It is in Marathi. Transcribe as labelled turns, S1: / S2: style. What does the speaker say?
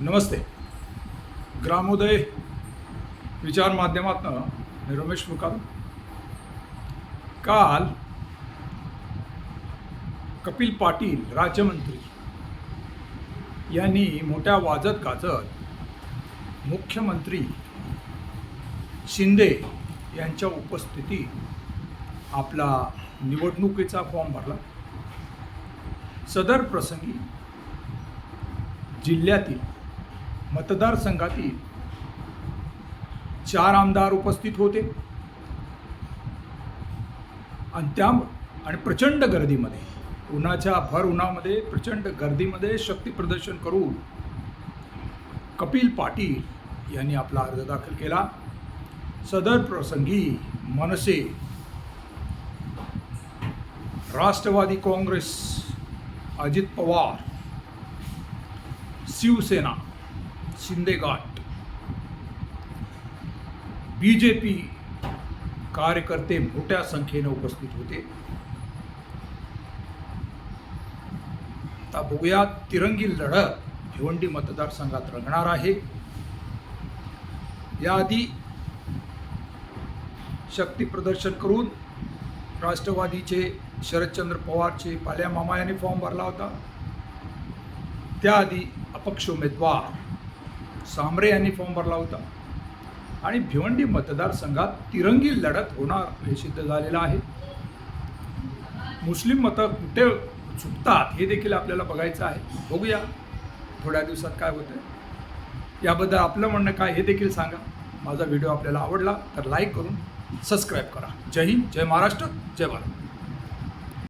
S1: नमस्ते. ग्रामोदय विचार माध्यमातनं मी रमेश मुकाल काल कपिल पाटील राज्यमंत्री यांनी मोठ्या वाजत गाजत मुख्यमंत्री शिंदे यांच्या उपस्थितीत आपला निवडणुकीचा फॉर्म भरला. सदर प्रसंगी जिल्ह्यातील मतदारसंघातील चार आमदार उपस्थित होते. आणि त्या आणि प्रचंड गर्दीमध्ये उन्हाच्या भर उन्हामध्ये प्रचंड गर्दीमध्ये शक्ती प्रदर्शन करून कपिल पाटील यांनी आपला अर्ज दाखल केला. सदर प्रसंगी मनसे Rashtrawadi Congress Ajit Pawar Shiv Sena शिंदेगाट B J P कार्यकर्ते मोठ्या संख्येने उपस्थित होते. आता बघूया तिरंगी लढत भिवंडी मतदारसंघात रंगणार आहे. याआधी शक्ती प्रदर्शन करून राष्ट्रवादीचे शरदचंद्र पवारचे पाल्या मामा यांनी फॉर्म भरला होता. त्याआधी अपक्ष उमेदवार सांबरे यांनी फॉर्म भरला होता. आणि भिवंडी मतदारसंघात तिरंगी लढत होणार हे सिद्ध झालेलं आहे. मुस्लिम मतं कुठे चुकतात हे देखील आपल्याला बघायचं आहे. बघूया थोड्या दिवसात काय होतं याबद्दल आपलं म्हणणं काय हे देखील सांगा. माझा व्हिडिओ आपल्याला आवडला तर लाईक करून सबस्क्राईब करा. जय हिंद जय महाराष्ट्र जय भारत.